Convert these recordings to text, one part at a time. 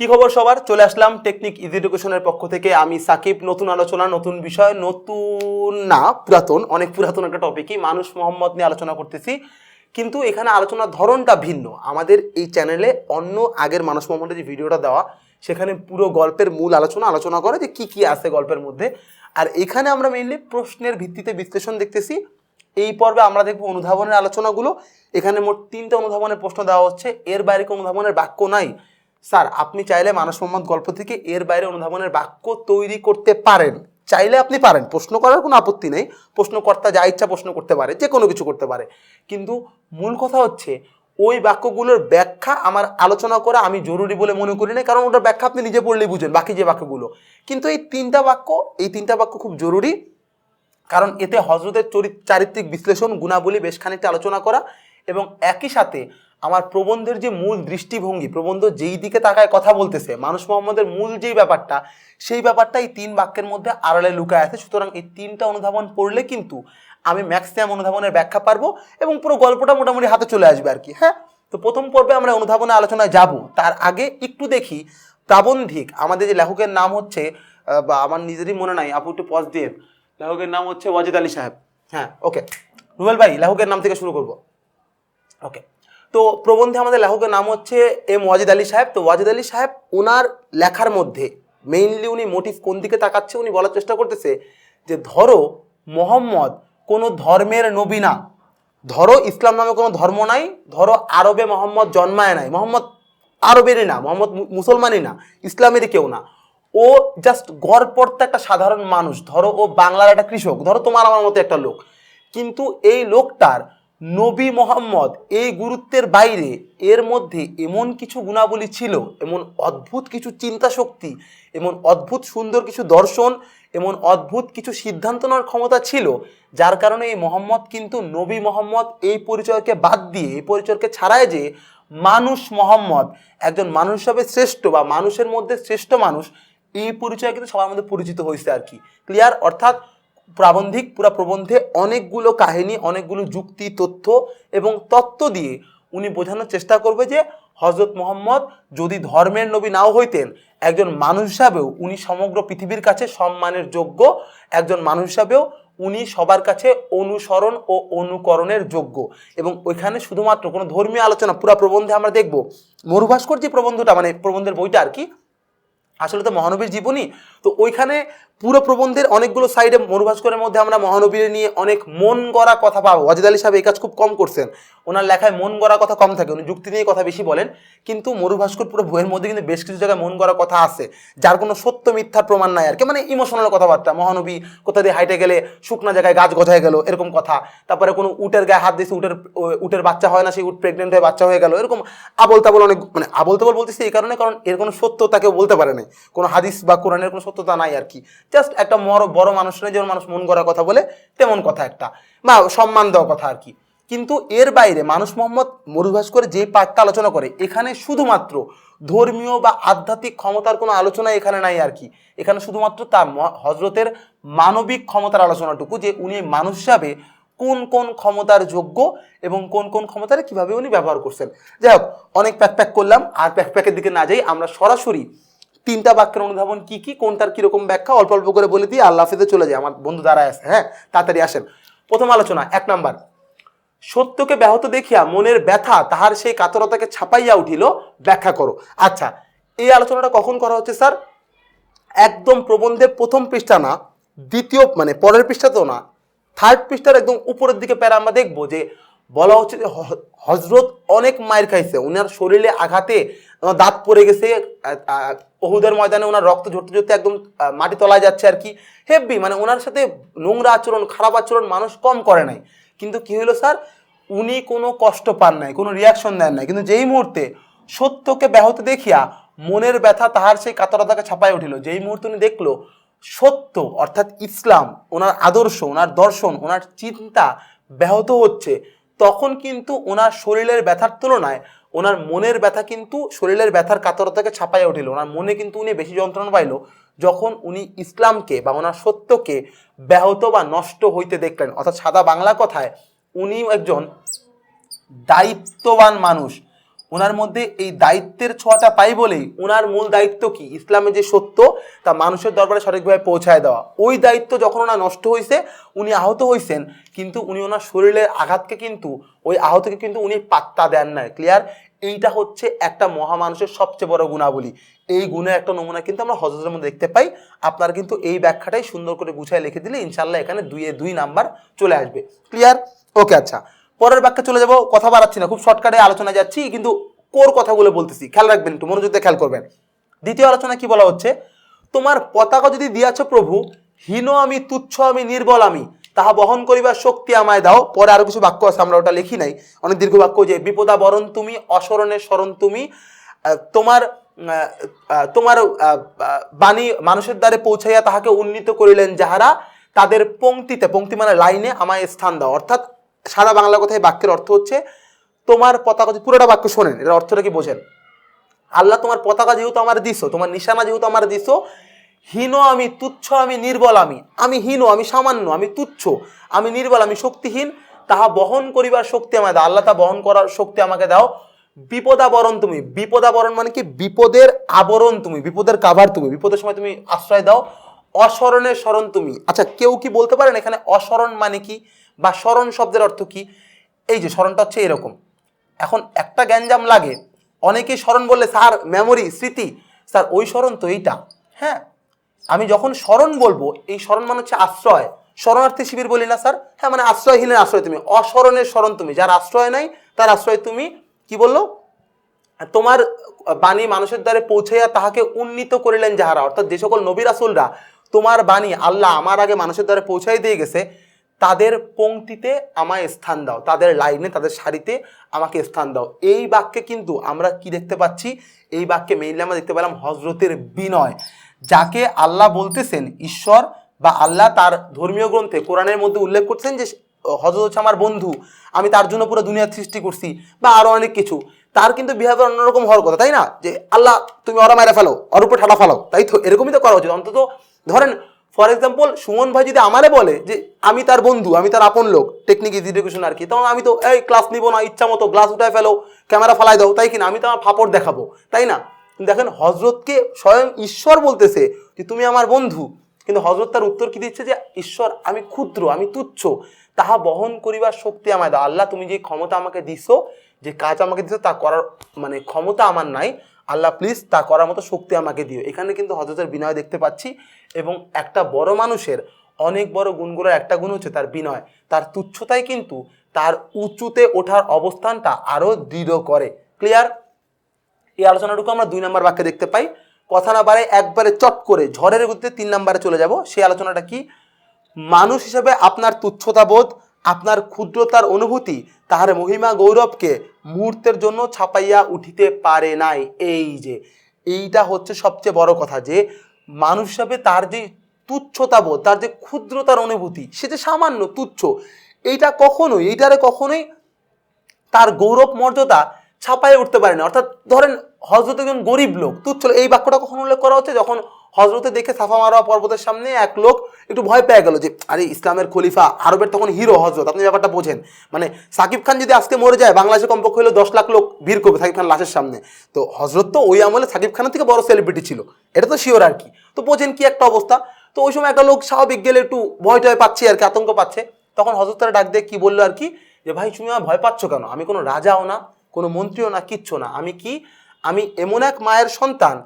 কি খবর সবার? চলে আসলাম টেকনিক ইজি এডুকেশনের পক্ষ থেকে। আমি সাকিব, নতুন আলোচনা, নতুন বিষয়, নতুন না, পুরাতন, অনেক পুরাতন একটা টপিকই মানুষ মোহাম্মদ নিয়ে আলোচনা করতেছি। কিন্তু এখানে আলোচনার ধরনটা ভিন্ন। আমাদের এই চ্যানেলে অন্য আগের মানুষ মোহাম্মদের যে ভিডিওটা দেওয়া, সেখানে পুরো গল্পের মূল আলোচনা আলোচনা করে যে কি কি আছে গল্পের মধ্যে। আর এখানে আমরা মেইনলি প্রশ্নের ভিত্তিতে বিশ্লেষণ দেখতেছি। এই পর্বে আমরা দেখব অনুধাবনের আলোচনাগুলো। এখানে মোট তিনটা অনুধাবনের প্রশ্ন দেওয়া হচ্ছে। এর বাইরে কোনো অনুধাবনের বাক্য নাই। স্যার, আপনি চাইলে মানস মোহাম্মদ গল্প থেকে এর বাইরে অনুধাবনের বাক্য তৈরি করতে পারেন। চাইলে আপনি পারেন, প্রশ্ন করার কোনো আপত্তি নেই। প্রশ্নকর্তা যা ইচ্ছা প্রশ্ন করতে পারে, যে কোনো কিছু করতে পারে। কিন্তু মূল কথা হচ্ছে, ওই বাক্যগুলোর ব্যাখ্যা আমার আলোচনা করা আমি জরুরি বলে মনে করি না কারণ ওটার ব্যাখ্যা আপনি নিজে পড়লেই বুঝেন, বাকি যে বাক্যগুলো। কিন্তু এই তিনটা বাক্য, এই তিনটা বাক্য খুব জরুরি, কারণ এতে হজরতের চরিত, চারিত্রিক বিশ্লেষণ, গুণাবলী বেশ খানিকটা আলোচনা করা এবং একই সাথে আমার প্রবন্ধের যে মূল দৃষ্টিভঙ্গি, প্রবন্ধ যেই দিকে তাকায় কথা বলতেছে, মানুষ মোহাম্মদের মূল যেই ব্যাপারটা, সেই ব্যাপারটা এই তিন বাক্যের মধ্যে আড়ালে লুকায় আছে। সুতরাং এই তিনটা অনুধাবন পড়লে কিন্তু আমি ম্যাক্সিমাম অনুধাবনের ব্যাখ্যা পারব এবং পুরো গল্পটা মোটামুটি হাতে চলে আসবে আর কি হ্যাঁ? তো প্রথম পর্বে আমরা অনুধাবনে আলোচনায় যাব। তার আগে একটু দেখি প্রাবন্ধিক, আমাদের যে লেখকের নাম হচ্ছে বা আমার নিজেরই মনে নাই, আপু একটু পজ দিয়ে। লেখকের নাম হচ্ছে ওয়াজিদ আলী সাহেব হ্যাঁ ওকে রুবেল ভাই, লেখকের নাম থেকে শুরু করব। ওকে তো প্রবন্ধে আমাদের লেখকের নাম হচ্ছে এম ওয়াজিদ আলী সাহেব। তো ওয়াজিদ আলী সাহেব ওনার লেখার মধ্যে মেইনলি উনি মোটিভ কোন দিকে তাকাচ্ছে, উনি বলার চেষ্টা করতেছে যে, ধরো মোহাম্মদ কোনো ধর্মের নবী না। ধরো ইসলাম নামে কোনো ধর্ম নাই, ধরো আরবে মোহাম্মদ জন্মায় নাই। মোহাম্মদ আরবেরই না, মোহাম্মদ মুসলমানই না, ইসলামেরই কেউ না। ও জাস্ট গড়পড়তে একটা সাধারণ মানুষ। ধরো ও বাংলার একটা কৃষক, ধরো তোমার আমার মতো একটা লোক। কিন্তু এই লোকটার নবী মোহাম্মদ এই গুরুত্বের বাইরে এর মধ্যে এমন কিছু গুণাবলী ছিল, এমন অদ্ভুত কিছু চিন্তা শক্তি এমন অদ্ভুত সুন্দর কিছু দর্শন, এমন অদ্ভুত কিছু সিদ্ধান্ত নেওয়ার ক্ষমতা ছিল, যার কারণে এই মোহাম্মদ কিন্তু নবী মোহাম্মদ এই পরিচয়কে বাদ দিয়ে, এই পরিচয়কে ছাড়ায় যে মানুষ মোহাম্মদ, একজন মানুষ হিসাবে শ্রেষ্ঠ বা মানুষের মধ্যে শ্রেষ্ঠ মানুষ, এই পরিচয় কিন্তু সবার মধ্যে পরিচিত হয়েছে আর কি। ক্লিয়ার অর্থাৎ প্রাবন্ধিক, পুরা প্রবন্ধে অনেকগুলো কাহিনী, অনেকগুলো যুক্তি, তথ্য এবং তত্ত্ব দিয়ে উনি বোঝানোর চেষ্টা করবে যে হজরত মোহাম্মদ যদি ধর্মের নবী নাও হইতেন, একজন মানুষ হিসাবেও উনি সমগ্র পৃথিবীর কাছে সম্মানের যোগ্য, একজন মানুষ হিসাবেও উনি সবার কাছে অনুসরণ ও অনুকরণের যোগ্য। এবং ওইখানে শুধুমাত্র কোনো ধর্মীয় আলোচনা, পুরা প্রবন্ধে আমরা দেখব। মরুভাস্কর যে প্রবন্ধটা মানে প্রবন্ধের বইটা আর কি, আসলে তো মহানবীর জীবনী, তো ওইখানে পুরো প্রবন্ধের অনেকগুলো সাইডে মনুভাস্করের মধ্যে আমরা মহানবীর নিয়ে অনেক মন গড়া কথা পাবো। ওয়াজিদ আলী সাহেব এই কাজ খুব কম করছেন। ওনার লেখায় মন গড়া কথা কম থাকে, উনি যুক্তি নিয়ে কথা বেশি বলেন। কিন্তু মরুভাস্কর পুরো বইয়ের মধ্যে কিন্তু বেশ কিছু জায়গায় মন গড়া কথা আছে, যার কোনো সত্য মিথ্যার প্রমাণ নাই আর কি। মানে ইমোশনাল কথাবার্তা, মহানবী কোথা দিয়ে হাইটে গেলে শুকনা জায়গায় গাছ গজায় গেল, এরকম কথা। তারপরে কোনো উটের গায়ে হাত দিয়েছে, উটের উটের বাচ্চা হয় না, সেই উট প্রেগনেন্ট হয়ে বাচ্চা হয়ে গেল, এরকম আবল তাবল অনেক মানে আবল তাবল বলতেছি এই কারণে, কারণ এর কোনো সত্যতা কেউ বলতে পারে নাই। কোনো হাদিস বা কোরআনের কোনো সত্যতা নাই আর কি। জাস্ট একটা বড় বড় মানুষ নয়, যেমন মানুষ মন গড়া কথা বলে, তেমন কথা একটা। বা সম্মান দেওয়া কথা আর কি। কিন্তু এর বাইরে মানুষ মোহাম্মদ মরুভাস্কর যে পার্টটা আলোচনা করে, এখানে শুধুমাত্র ধর্মীয় বা আধ্যাত্মিক ক্ষমতার কোনো আলোচনা এখানে নাই আর কি। এখানে শুধুমাত্র তার হজরতের মানবিক ক্ষমতার আলোচনাটুকু, যে উনি মানুষ হিসাবে কোন কোন ক্ষমতার যোগ্য এবং কোন কোন ক্ষমতার কীভাবে উনি ব্যবহার করছেন। যাই হোক, অনেক প্যাক প্যাক করলাম, আর প্যাক প্যাকের দিকে না যাই, আমরা সরাসরি তিনটা বাক্যের অনুধাবন কি কি, কোনটার কীরকম ব্যাখ্যা, অল্প অল্প করে বলে দিয়ে আল্লাহ হাফিজে চলে যায়। আমার বন্ধু দ্বারা আছে হ্যাঁ? তাড়াতাড়ি আসেন। প্রথম আলোচনা, এক নাম্বার। সত্যকে ব্যাহত দেখিয়া মনের ব্যথা তাহার সেই কাতরতাকে ছাপাইয়া উঠিল, ব্যাখ্যা করো। আচ্ছা এই আলোচনাটা কখন করা হচ্ছে, স্যার? একদম প্রবন্ধের প্রথম পৃষ্ঠা না, দ্বিতীয় মানে পরের পৃষ্ঠাতেও না থার্ড পৃষ্ঠার একদম উপরের দিকে প্যারা আমরা দেখব যে বলা হচ্ছে যে হজরত অনেক মায়ের খাইছে। ওনার শরীরে আঘাতে দাঁত পড়ে গেছে ওহুদের ময়দানে ওনার রক্ত ঝরতে ঝরতে একদম মাটি তলায় যাচ্ছে আর কি। হেব্বি মানে ওনার সাথে নোংরা আচরণ, খারাপ আচরণ মানুষ কম করে নাই। কিন্তু কি হলো স্যার? উনি কোনো কষ্ট পান নাই, কোনো রিয়াকশন দেন নাই। কিন্তু যেই মুহূর্তে সত্যকে ব্যাহত দেখিয়া মনের ব্যথা তাহার সেই কাতরতাকে ছাপায় উঠিল, যেই মুহূর্তে উনি দেখল সত্য, অর্থাৎ ইসলাম, ওনার আদর্শ, ওনার দর্শন, ওনার চিন্তা ব্যাহত হচ্ছে তখন কিন্তু ওনার শরীরের ব্যথার তুলনায় ওনার মনের ব্যথা কিন্তু শরীরের ব্যথার কাতরতাকে ছাপাই উঠিল। ওনার মনে কিন্তু উনি বেশি যন্ত্রণা পাইল যখন উনি ইসলামকে বা ওনার সত্যকে ব্যাহত বা নষ্ট হইতে দেখলেন। অর্থাৎ সাদা বাংলা কথায় উনি একজন দায়িত্ববান মানুষ। ওনার মধ্যে এই দায়িত্বের ছোঁয়াটা পাই বলেই ওনার মূল দায়িত্ব কি? ইসলামের যে সত্য, তা মানুষের দরবারে সঠিকভাবে পৌঁছায় দেওয়া। ওই দায়িত্ব যখন ওনার নষ্ট হয়েছে উনি আহত হয়েছেন কিন্তু উনি ওনার শরীরের আঘাতকে কিন্তু, ওই আহতকে কিন্তু উনি পাত্তা দেন না ক্লিয়ার এইটা হচ্ছে একটা মহামানুষের সবচেয়ে বড় গুণাবলী। এই গুণের একটা নমুনা কিন্তু আমরা হজরতের মধ্যে দেখতে পাই। আপনারা কিন্তু এই ব্যাখ্যাটাই সুন্দর করে গুছায় লিখে দিলে ইনশাল্লাহ এখানে দুইয়ে দুই নাম্বার চলে আসবে। ক্লিয়ার ওকে আচ্ছা। পরের ব্যাখ্যা চলে যাব, কথা বাড়াচ্ছি না, খুব শর্টকাটে আলোচনা যাচ্ছি, কিন্তু কোর কথাগুলো বলতেছি, খেয়াল রাখবেন একটু, মনোযোগ দিয়ে খেয়াল করবেন। দ্বিতীয় আলোচনা কি বলা হচ্ছে? তোমার পতাকা যদি দিয়াছ প্রভু, হীন আমি, তুচ্ছ আমি, নির্বল আমি, তাহা বহন করিবার শক্তি আমায় দাও। পরে আরও কিছু বাক্য আছে, আমরা ওটা লিখি নাই। অনেক দীর্ঘ বাক্য যে বিপদা বরণ তুমি অসরণের স্মরণ তুমি তোমার তোমার বাণী মানুষের দ্বারে পৌঁছাইয়া তাহাকে উন্নীত করিলেন যাহারা তাদের পংক্তিতে পংক্তি মানে লাইনে আমায় স্থান দাও। অর্থাৎ সারা বাংলা কথায় বাক্যের অর্থ হচ্ছে তোমার পতাকা পুরোটা বাক্য শোনেন, এর অর্থটা কি বোঝেন? আল্লাহ তোমার পতাকা যেহেতু আমার দিছো, তোমার নিশানা যেহেতু আমার দিছো, হীন আমি, তুচ্ছ আমি, নির্বল আমি আমি হীন, আমি সামান্য, আমি তুচ্ছ, আমি নির্বল, আমি শক্তিহীন, তাহা বহন করিবার শক্তি আমায় দাও। আল্লাহ তা বহন করার শক্তি আমাকে দাও। বিপদাবরণ তুমি, বিপদাবরণ মানে কি? বিপদের আবরণ তুমি, বিপদের কাভার তুমি, বিপদের সময় তুমি আশ্রয় দাও। অস্মরণের স্মরণ তুমি। আচ্ছা কেউ কি বলতে পারেন এখানে অস্মরণ মানে কি? বা স্মরণ শব্দের অর্থ কি? এই যে স্মরণটা হচ্ছে এরকম। এখন একটা গ্যাঞ্জাম লাগে, অনেকেই স্মরণ বললে, স্যার মেমোরি স্মৃতি। স্যার, ওই স্মরণ তো এইটা। হ্যাঁ আমি যখন স্মরণ বলব, এই স্মরণ মানে হচ্ছে আশ্রয়। শরণার্থী শিবির বলি না, স্যার। হ্যাঁ মানে আশ্রয়হীনের আশ্রয় তুমি, অস্মরণের স্মরণ তুমি। যার আশ্রয় নাই, তার আশ্রয় তুমি, কি বলল? তোমার বাণী মানুষের দ্বারে পৌঁছাইয়া তাহাকে উন্নীত করিলেন যাহারা। অর্থাৎ যে সকল নবী রাসুলরা তোমার বাণী আল্লাহ আমার আগে মানুষের দ্বারে পৌঁছাই দিয়ে গেছে তাদের পংক্তিতে আমায় স্থান দাও, তাদের লাইনে, তাদের সারিতে আমাকে স্থান দাও। এই বাক্যে কিন্তু আমরা কি দেখতে পাচ্ছি? এই বাক্যে মেইনলি আমরা দেখতে পেলাম হজরতের বিনয়, যাকে আল্লাহ বলতেছেন, ঈশ্বর বা আল্লাহ তার ধর্মীয় গ্রন্থে, কোরআনের মধ্যে উল্লেখ করছেন যে হজরত হচ্ছে আমার বন্ধু, আমি তার জন্য পুরো দুনিয়ার সৃষ্টি করছি, বা আরও অনেক কিছু। তার কিন্তু বিহেভিয়ার অন্যরকম হওয়ার কথা, তাই না? যে, আল্লাহ, তুমি ওরা মেরে ফেলো, ওর উপর ঠাডা ফেলো তাই তো, এরকমই তো করা উচিত। অন্তত ধরেন ফর এক্সাম্পল সুমন ভাই যদি আমারে বলে যে, আমি তার বন্ধু, আমি তার আপন লোক টেকনিক ইজ এডুকেশন আর কি, তখন আমি তো, এই ক্লাস নিব না, ইচ্ছা মতো গ্লাস উঠায় ফেলো ক্যামেরা ফালাই দাও, তাই কিনা? আমি তো আমার ফাপড় দেখাবো। তাই না? দেখেন হজরতকে স্বয়ং ঈশ্বর বলতেছে যে, তুমি আমার বন্ধু। কিন্তু হজরত তার উত্তর কি দিচ্ছে? যে, ঈশ্বর, আমি ক্ষুদ্র, আমি তুচ্ছ। তাহা বহন করিবার শক্তি আমায় দাও। আল্লাহ, তুমি যে ক্ষমতা আমাকে দিছো, যে কাজ আমাকে দিছো, তা করার মানে ক্ষমতা আমার নাই। আল্লাহ প্লিজ তা করার মতো শক্তি আমাকে দিও। এখানে কিন্তু হজরতের বিনয় দেখতে পাচ্ছি এবং একটা বড় মানুষের অনেক বড় গুণগুলোর একটা গুণ হচ্ছে তার বিনয়। তার তুচ্ছতাই কিন্তু তার উঁচুতে ওঠার অবস্থানটা আরও দৃঢ় করে। ক্লিয়ার এই আলোচনাটুকু আমরা দুই নম্বর বাক্যে দেখতে পাই। কথা না বাড়ে একবারে চট করে, ঝড়ের গতিতে তিন নম্বরে চলে যাব। সেই আলোচনাটা কি? মানুষ হিসেবে আপনার তুচ্ছতা বোধ আপনার ক্ষুদ্রতার অনুভূতি তাহার মহিমা, গৌরবকে মুহূর্তের জন্য ছাপাইয়া উঠিতে পারে নাই এই যে, এইটা হচ্ছে সবচেয়ে বড় কথা যে, মানুষ হিসাবে তার যে তুচ্ছতা বোধ, তার যে ক্ষুদ্রতার অনুভূতি, সে যে সামান্য তুচ্ছ, এইটা কখনোই, এইটারে কখনোই তার গৌরব মর্যাদা ছাপায় উঠতে পারে না অর্থাৎ ধরেন হজরত একজন গরিব লোক, তুচ্ছ। এই বাক্যটা কখন উল্লেখ করা হচ্ছে যখন হজরতে দেখে সাফা মারোয়া পর্বতের সামনে এক লোক একটু ভয় পেয়ে গেল যে, আরে, ইসলামের খলিফা, আরবের তখন হিরো হজরত আপনি ব্যাপারটা বোঝেন। মানে সাকিব খান যদি আজকে মরে যায়, বাংলাদেশে কমপক্ষে হলে দশ লাখ লোক ভিড় করবে সাকিব খান লাশের সামনে। তো হজরত তো ওই আমলে সাকিব খানের থেকে বড় সেলিব্রিটি ছিল। এটা তো শিওর আর কি। তো বোঝেন কি একটা অবস্থা। তো ওই সময় একটা লোক স্বাভাবিক গেলে একটু ভয় টয় পাচ্ছে আর কি, আতঙ্ক পাচ্ছে। তখন হজরত তারা ডাক দিয়ে কি বলল আর কি, যে, ভাই, তুমি আমার ভয় পাচ্ছ কেন? আমি কোনো রাজাও না, কোনো মন্ত্রীও না, কিচ্ছু না। আমি কি, আমি এমন এক মায়ের সন্তান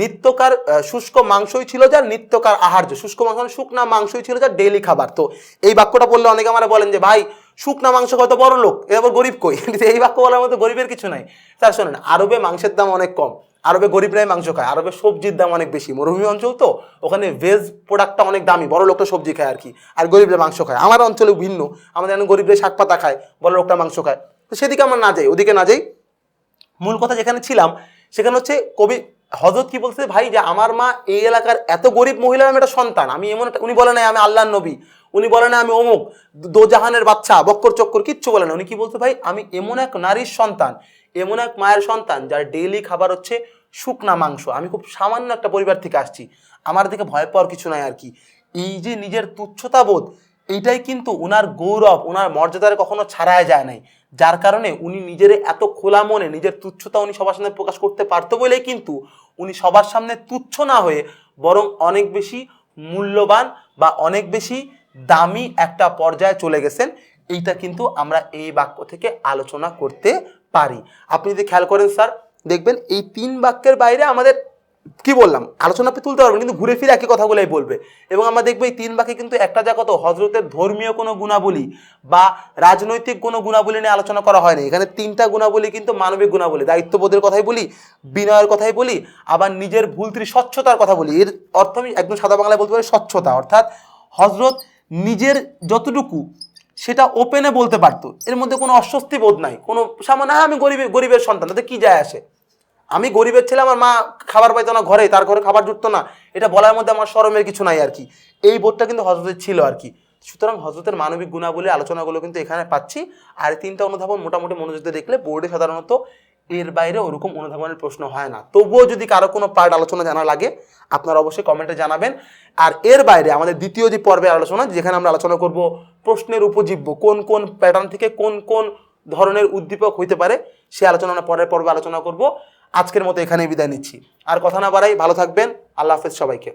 নিত্যকার শুষ্ক মাংসই ছিল যার নিত্যকার আহার্য। শুষ্ক মাংস মানে শুকনা মাংসই ছিল যার ডেইলি খাবার। তো এই বাক্যটা বললে অনেকে আমরা বলেন যে, ভাই, শুকনা মাংস হয়তো বড় লোক? এ আবার গরিব কই? এই বাক্য বলার মতো গরিবের কিছু নাই। স্যার, শোনেন, আরবে মাংসের দাম অনেক কম। আরবে গরিবরাই মাংস খায়। আরবে সবজির দাম অনেক বেশি। মরুভূমি অঞ্চল তো, ওখানে ভেজ প্রোডাক্টটা অনেক দামি। বড় লোকটা সবজি খায় আর কি আর গরিবরা মাংস খায়। আমার অঞ্চলে ভিন্ন। আমাদের গরিবরা শাক পাতা খায়, বড় লোকটা মাংস খায়। তো সেদিকে আমরা না যাই, ওদিকে না যাই। মূল কথা যেখানে ছিলাম, সেখানে হচ্ছে কবি হজরত কি বলছে, ভাই, যে আমার মা এই এলাকার এত গরিব মহিলার আমি একটা সন্তান। আমি এমন উনি বলে নাই, আমি আল্লাহর নবী। উনি বলে না আমি অমুক, দোজাহানের বাচ্চা, বক্কর চক্কর, কিচ্ছু বলে না উনি কি বলছে, ভাই, আমি এমন এক নারীর সন্তান, এমন এক মায়ের সন্তান, যার ডেইলি খাবার হচ্ছে শুকনা মাংস। আমি খুব সামান্য একটা পরিবার থেকে আসছি। আমার দিকে ভয় পাওয়ার কিছু নাই আর কি। এই যে নিজের তুচ্ছতা বোধ এইটাই কিন্তু ওনার গৌরব ওনার মর্যাদার কখনো ছাড়ায় যায় নাই। যার কারণে উনি নিজের এত খোলা মনে, নিজের তুচ্ছতা উনি সবার সামনে প্রকাশ করতে পারতো বলেই কিন্তু উনি সবার সামনে তুচ্ছ না হয়ে বরং অনেক বেশি মূল্যবান বা অনেক বেশি দামি একটা পর্যায়ে চলে গেছেন। এইটা কিন্তু আমরা এই বাক্য থেকে আলোচনা করতে পারি। আপনি যদি খেয়াল করেন স্যার, দেখবেন এই তিন বাক্যের বাইরে আমাদের কি বললাম? আলোচনা আপনি তুলতে পারবেন কিন্তু ঘুরে ফিরে একই কথাগুলোই বলবে। এবং আমরা দেখব এই তিন বাক্যে কিন্তু একটা জায়গা তো হজরতের ধর্মীয় কোনো গুণাবলী বা রাজনৈতিক কোনো গুণাবলী নিয়ে আলোচনা করা হয়নি। এখানে তিনটা গুণাবলী কিন্তু মানবিক গুণাবলী। দায়িত্ববোধের কথাই বলি, বিনয়ের কথাই বলি, আবার নিজের ভুল ত্রুটি, স্বচ্ছতার কথা বলি। এর অর্থ আমি একদম সাদা বাংলায় বলতে পারি স্বচ্ছতা। অর্থাৎ হজরত নিজের যতটুকু সেটা ওপেনে বলতে পারতো। এর মধ্যে কোনো অস্বস্তি বোধ নাই। কোনো সামান্য হ্যাঁ আমি গরিবের গরিবের সন্তান, তাতে কি যায় আসে? আমি গরিবের ছেলে, আমার মা খাবার পাইতো না ঘরে, তার ঘরে খাবার জুটতো না। এটা বলার মধ্যে আমার শরমের কিছু নাই আর কি। এই বোধটা কিন্তু হজরতের ছিল আর কি। সুতরাং হজরতের মানবিক গুণাবলী আলোচনাগুলো কিন্তু এখানে পাচ্ছি। আর তিনটা অনুধাবন মোটামুটি মনোযোগ দেখলে বোর্ডে সাধারণত এর বাইরে ওরকম অনুধাবনের প্রশ্ন হয় না। তবুও যদি কারও কোনো পার্ট আলোচনা জানা লাগে, আপনারা অবশ্যই কমেন্টে জানাবেন। আর এর বাইরে আমাদের দ্বিতীয় যে পর্বের আলোচনা, যেখানে আমরা আলোচনা করব প্রশ্নের উপজীব্য, কোন কোন প্যাটার্ন থেকে কোন কোন ধরনের উদ্দীপক হইতে পারে, সে আলোচনা আমরা পরের পর্বে আলোচনা করব। আজকের মতো এখানেই বিদায় নিচ্ছি। আর কথা না বাড়াই ভালো থাকবেন। আল্লাহ হাফেজ সবাইকে।